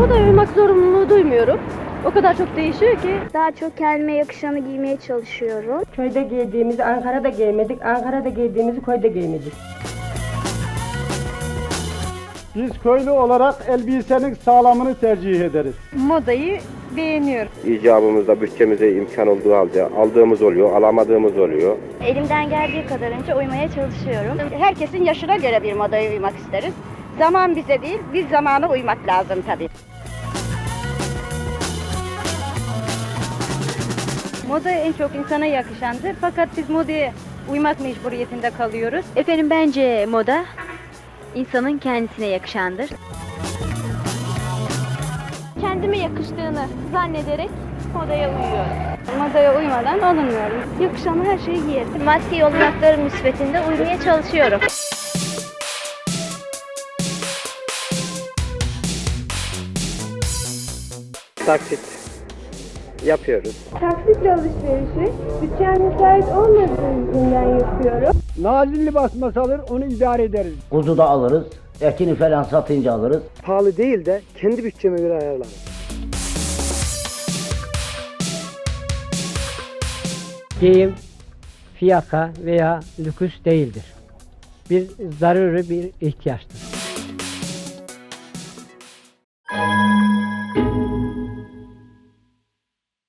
uymak zorunluluğu duymuyorum. O kadar çok değişiyor ki. Daha çok kendime yakışanı giymeye çalışıyorum. Köyde giydiğimizi Ankara'da giymedik, Ankara'da giydiğimizi köyde giymedik. Biz köylü olarak elbisenin sağlamını tercih ederiz. Modayı beğeniyorum. icabımızda bütçemize imkan olduğu halde aldığımız oluyor, alamadığımız oluyor. Elimden geldiği kadarınca uymaya çalışıyorum. Herkesin yaşına göre bir modaya uymak isteriz. Zaman bize değil, biz zamana uymak lazım tabii. Moda en çok insana yakışandır. Fakat biz modaya uymak mecburiyetinde kalıyoruz. Efendim bence moda insanın kendisine yakışandır. Kendime yakıştığını zannederek modaya uyuyorum. Modaya uymadan olunmuyorum. Yakışanı her şeyi giyerim. Maddi olanaklarım nispetinde uymaya çalışıyorum. Taksit yapıyoruz. Taksitle alışverişi bütçem müsait olmadığı yüzünden yapıyorum. Nazilli libas alır onu idare ederiz. Kuzu da alırız. Etini falan satınca alırız. pahalı değil de kendi bütçeme göre ayarlarım. Giyim, fiyaka veya lüküs değildir. Bir zaruri bir ihtiyaçtır.